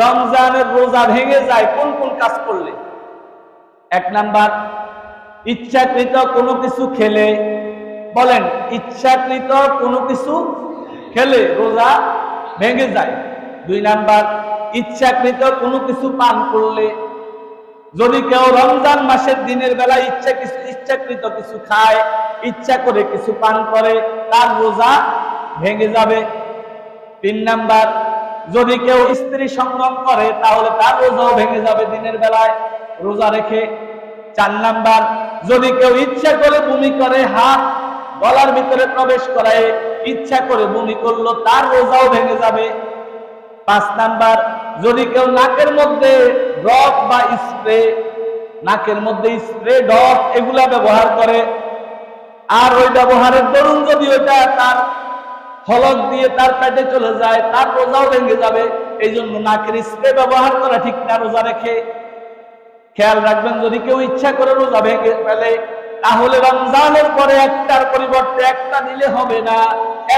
রমজানের রোজা ভেঙে যায়, কোন কোন কাজ করলে? এক নাম্বার, ইচ্ছাকৃত কোনো কিছু খেলে, বলেন, ইচ্ছাকৃত কোনো কিছু খেলে রোজা ভেঙে যায়। দুই নাম্বার, ইচ্ছাকৃত কোনো কিছু পান করলে, যদি কেউ রমজান মাসের দিনের বেলা ইচ্ছা কিছু, ইচ্ছাকৃত কিছু খায়, ইচ্ছা করে কিছু পান করে, তার রোজা ভেঙে যাবে। তিন নাম্বার যদি কেউ স্ত্রী সংগ্রম করে, তাহলে তার রোজাও ভেঙে যাবে দিনের বেলায়। রোজা রেখে চার নাম্বার, যদি কেউ ইচ্ছা করে বমি করে, হাত গলার ভিতরে প্রবেশ করায়, ইচ্ছা করে বমি করল, তার রোজাও ভেঙে যাবে। পাঁচ নাম্বার, যদি কেউ নাকের মধ্যে ড্রপ বা স্প্রে, নাকের মধ্যে স্প্রে ড্রপ এগুলা ব্যবহার করে, আর ওই ব্যবহারের দরুন যদি ওইটা তার ফলক দিয়ে তার পেটে চলে যায়, তার রোজাও ভেঙে যাবে। এই জন্য নাকের স্প্রে ব্যবহার করা ঠিক না, রোজা রেখে। খেয়াল রাখবেন, যদি কেউ ইচ্ছা করে রোজা ভেঙে ফেলে, তাহলে রমজানের পরে একটার পরিবর্তে একটা নিলে হবে না।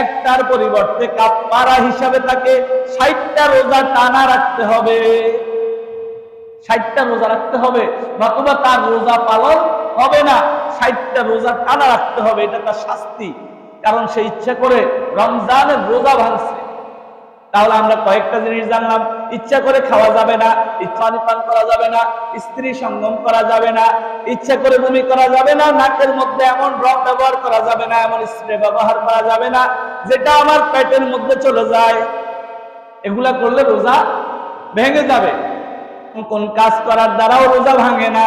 একটার পরিবর্তে কাপড়া হিসাবে তাকে ষাটটা রোজা টানা রাখতে হবে। ষাটটা রোজা রাখতে হবে, নতুবা তার রোজা পালন হবে না। ষাটটা রোজা টানা রাখতে হবে, এটা তার শাস্তি। কারণ সে ইচ্ছা করে রমজানের রোজা ভাঙছে। তাহলে আমরা কয়েকটা জিনিস জানলাম। ইচ্ছা করে খাওয়া যাবে না ইচ্ছা পান করা যাবে না, স্ত্রী সঙ্গম করা যাবে না, ইচ্ছা করে বমি করা যাবে না, নাকের মধ্যে এমন ড্রপ ব্যবহার করা যাবে না, এমন স্প্রে ব্যবহার করা যাবে না, যেটা আমার পেটের মধ্যে চলে যায়। এগুলা করলে রোজা ভেঙে যাবে। কোন কাজ করার দ্বারাও রোজা ভাঙে না।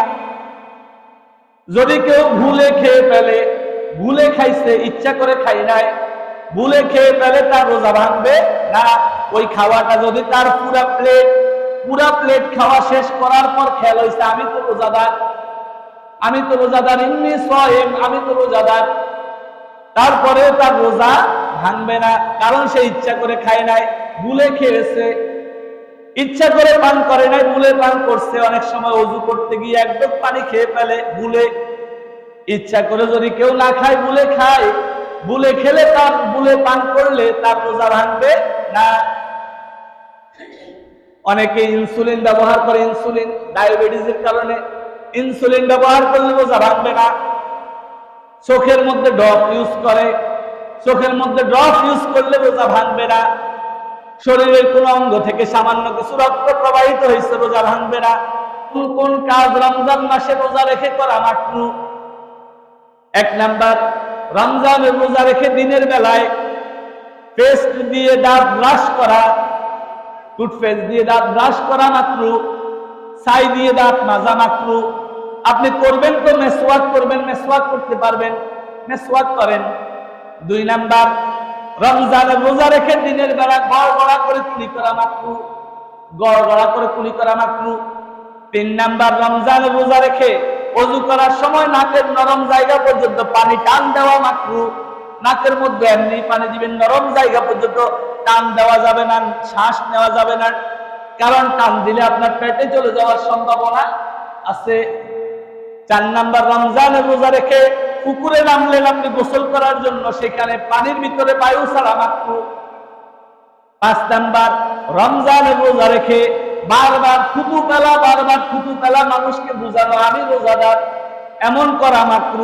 যদি কেউ ভুলে খেয়ে ফেলে ভুলে খাইছে, ইচ্ছা করে খাই নাই। ভুলে খেয়ে ফেলে তার রোজা ভাঙবে না। ওই খাওয়াটা যদি তার পুরা প্লেট পুরা প্লেট খাওয়া শেষ করার পর খেয়াল হয়েছে আমি তো রোজাদার। আমি তো রোজাদার এমনি সয়েম আমি তো রোজাদার। তারপরে তার রোজা ভাঙবে না, কারণ সে ইচ্ছা করে খায় নাই, ভুলে খেয়েছে। ইচ্ছা করে পান করে নাই, ভুলে পান করছে। অনেক সময় অজু করতে গিয়ে একদম পানি খেয়ে ফেলে, ভুলে ইচ্ছা করে যদি কেউ না খায় ভুলে খায়। ভুলে খেলে তার ভুলে পান করলে তার রোজা ভাঙবে না? অনেকে ইনসুলিন ব্যবহার করে, ইনসুলিন ডায়াবেটিসের কারণে। ইনসুলিন ব্যবহার করলে রোজা ভাঙবে না। চোখের মধ্যে ড্রপ ইউজ করে। চোখের মধ্যে ড্রপ ইউজ করলে রোজা ভাঙবে না। শরীরের কোন অঙ্গ থেকে সামান্য কিছু রক্ত প্রবাহিত হয়েছে, রোজা ভাঙবে না। কোন কোন কাজ রমজান মাসে রোজা রেখে করা মাকরু? এক নাম্বার রমজানের রোজা রেখে দিনের বেলায় পেস্ট দিয়ে দাঁত ব্রাশ করা টুথপেস্ট দিয়ে দাঁত ব্রাশ করা মাকরু ছাই দিয়ে দাঁত মাজা মাকরু আপনি করবেন তো মেসওয়াক করবেন, মেসওয়াক করতে পারবেন, মেসওয়াক করেন। দুই নাম্বার রমজানের রোজা রেখে দিনের বেলা গড় গড়া করে কুলি করা মাকরু গড় গড়া করে কুলি করা মাকরু তিন নাম্বার রমজানের রোজা রেখে অজু করার সময় নাকের নরম জায়গা পর্যন্ত পানি টান দেওয়া মাত্র। নাকের মধ্যে এমনি পানি দিবেন, নরম জায়গা পর্যন্ত টান দেওয়া যাবে না, শ্বাস নেওয়া যাবে না। কারণ টান দিলে আপনার পেটে চলে যাওয়ার সম্ভাবনা আছে। চার নাম্বার, রমজানের রোজা রেখে পুকুরে নামলেন আপনি গোসল করার জন্য সেখানে পানির ভিতরে বায়ু ছাড়া মাত্র। পাঁচ নাম্বার, রমজানের রোজা রেখে বারবার থুতু পেলা বারবার থুতু পেলা মানুষকে বুঝানো আমি রোজাদার এমন করা মাত্র